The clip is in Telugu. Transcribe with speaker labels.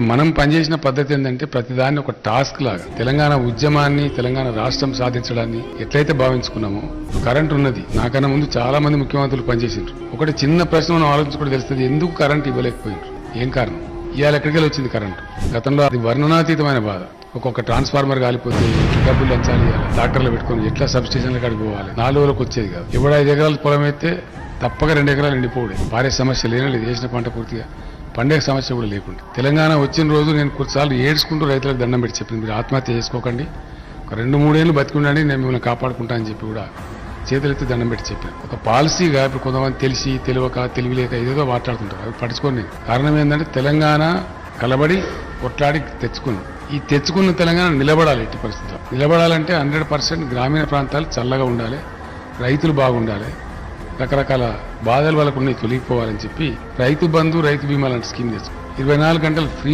Speaker 1: మనం పనిచేసిన పద్ధతి ఏంటంటే ప్రతిదాన్ని ఒక టాస్క్ లాగా తెలంగాణ ఉద్యమాన్ని తెలంగాణ రాష్ట్రం సాధించడాన్ని ఎట్లయితే భావించుకున్నామో కరెంట్ ఉన్నది. నాకన్నా ముందు చాలా మంది ముఖ్యమంత్రులు పనిచేసిండ్రు. ఒకటి చిన్న ప్రశ్న మనం ఆలోచించుకుంటే తెలుస్తుంది ఎందుకు కరెంట్ ఇవ్వలేకపోయిండ్రు? ఏం కారణం? ఇవాళ ఎక్కడికి వెళ్ళి వచ్చింది కరెంట్? గతంలో అది వర్ణనాతీతమైన బాధ. ఒక్కొక్క ట్రాన్స్ఫార్మర్ కాలిపోతే డబ్బులు లంచాలి డాక్టర్లు పెట్టుకొని ఎట్లా సబ్ స్టేషన్ల కాడికి పోవాలి? నాలుగు రోజులకు వచ్చేది కాదు. ఇప్పుడు ఐదు ఎకరాల పొలం అయితే తప్పక రెండు ఎకరాలు ఎండిపోవడే. భారీ సమస్య లేనలేదు వేసిన పంట పూర్తిగా పండగ సమస్య కూడా లేకుండా. తెలంగాణ వచ్చిన రోజు నేను కొన్నిసార్లు ఏడ్చుకుంటూ రైతులకు దండం పెట్టి చెప్పింది. మీరు ఆత్మహత్య చేసుకోకండి. ఒక రెండు మూడేళ్ళు బతికుండండి నేను మిమ్మల్ని కాపాడుకుంటా అని చెప్పి కూడా చేతులెత్తి దండం పెట్టి చెప్పాను. ఒక పాలసీగా ఇప్పుడు కొంతమంది తెలిసి తెలియక తెలివిలేక ఏదేదో మాట్లాడుతుంటారు. అవి పడుచుకోండి కారణం ఏంటంటే తెలంగాణ కలబడి కొట్లాడి తెచ్చుకున్నాం ఈ తెచ్చుకున్న తెలంగాణ నిలబడాలి ఎట్టి పరిస్థితుల్లో. నిలబడాలంటే హండ్రెడ్ పర్సెంట్ గ్రామీణ ప్రాంతాలు చల్లగా ఉండాలి. రైతులు బాగుండాలి. రకరకాల బాధలు వాళ్ళకు ఉన్నాయి తొలగిపోవాలని చెప్పి రైతు బంధు రైతు బీమా లాంటి స్కీమ్ తెచ్చుకో ఇరవై నాలుగు గంటలు ఫ్రీ